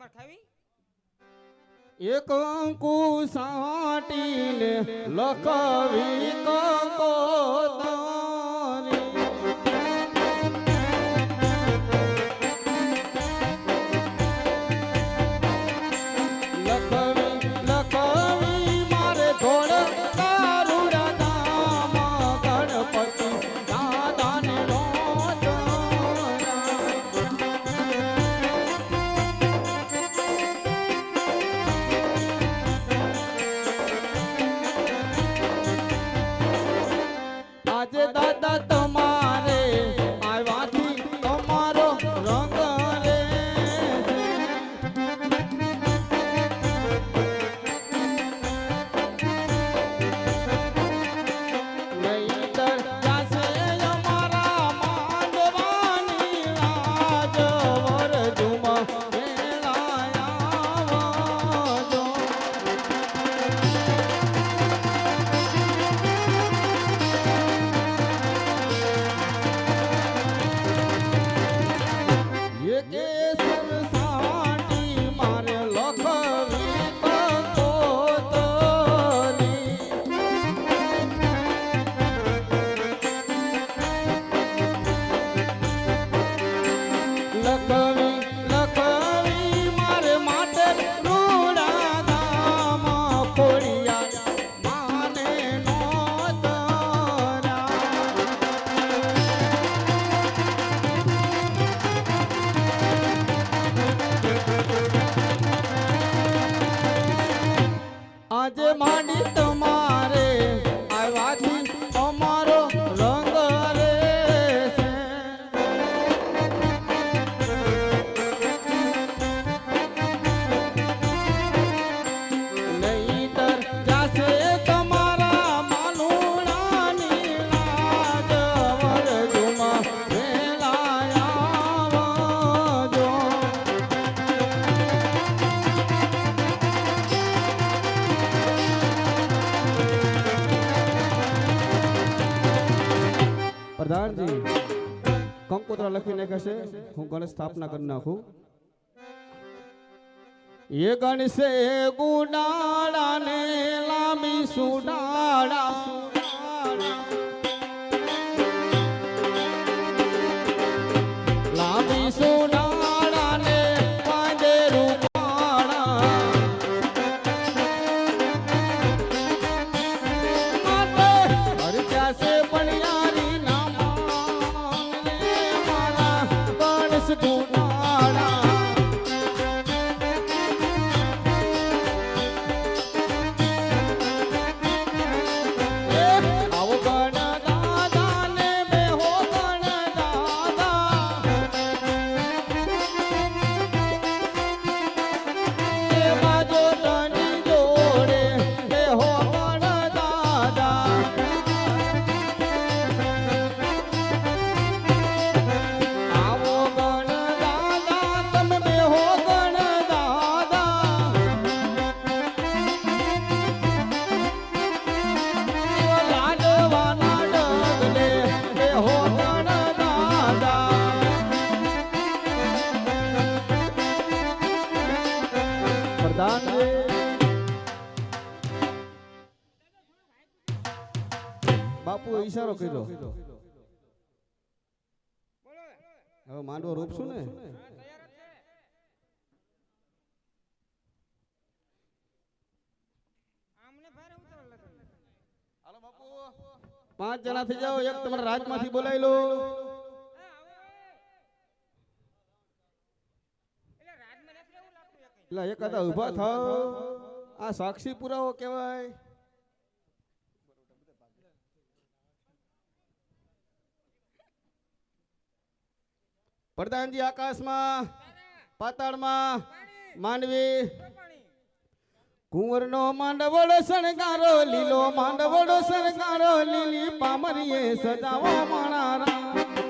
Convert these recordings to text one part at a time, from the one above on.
તમારે ખાવી? એક અંકુ સાટીને લખવી કંકોતરી આજે દાદા એ આજે માંડી તમારે કંકોત્રા લખી નાખે છે હું ગણેશ સ્થાપના કરી નાખું એ ગણશે ગુડાળા ને લાંબી સુડાડા બાપુ ઈશારો કર્યો. હવે માંડવો રોપશું ને. પાંચ જણા થઈ જાઓ એક તમારા રાજમાંથી બોલાવી લો. એટલે રાજમાં ઊભા થાવ આ સાક્ષી પુરાવો કહેવાય. પ્રધાનજી આકાશમાં પાતાળમાં માંડવી. કુંવરનો માંડવડો શણગારો લીલો માંડવડો શણગારો લીલી પામરીએ સજાવો માણારા.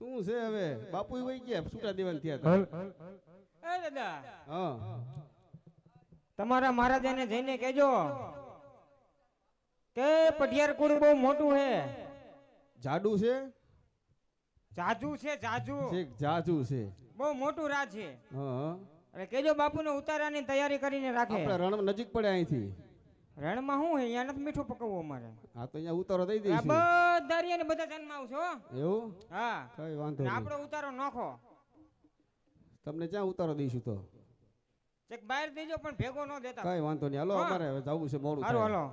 શું છે હવે? બાપુ વહી ગયા છૂટા દેવાન થયા એ દાદા. હા. તમારા મહારાજાને જઈને કહેજો કે પઢિયાર કુળ બહુ મોટું છે જાડુ છે? જાજુ છે જાજુ. જાજુ છે. બહુ મોટું રાજ છે. હા. હા. એટલે કેજો બાપુને ઉતારાની તૈયારી કરીને રાખે. આપણે રણ નજીક પડે અહીંથી. રણમાં શું છે અહીંયા નથી મીઠું પકવવું અમારે. આ તો અહીંયા ઉતારો દઈ દઈશું બધા રહ્યા ને બધા જન્મ આવશો એવું? હા. કઈ વાંધો નહીં. આપણો ઉતારો નોખો. તમને ક્યાં ઉતારો દઈશું તો? ચેક બહાર દેજો પણ ભેગો ન દેતા. કઈ વાંધો નહીં. હાલો અમારે હવે જવું છે મોડું હાલો હાલો.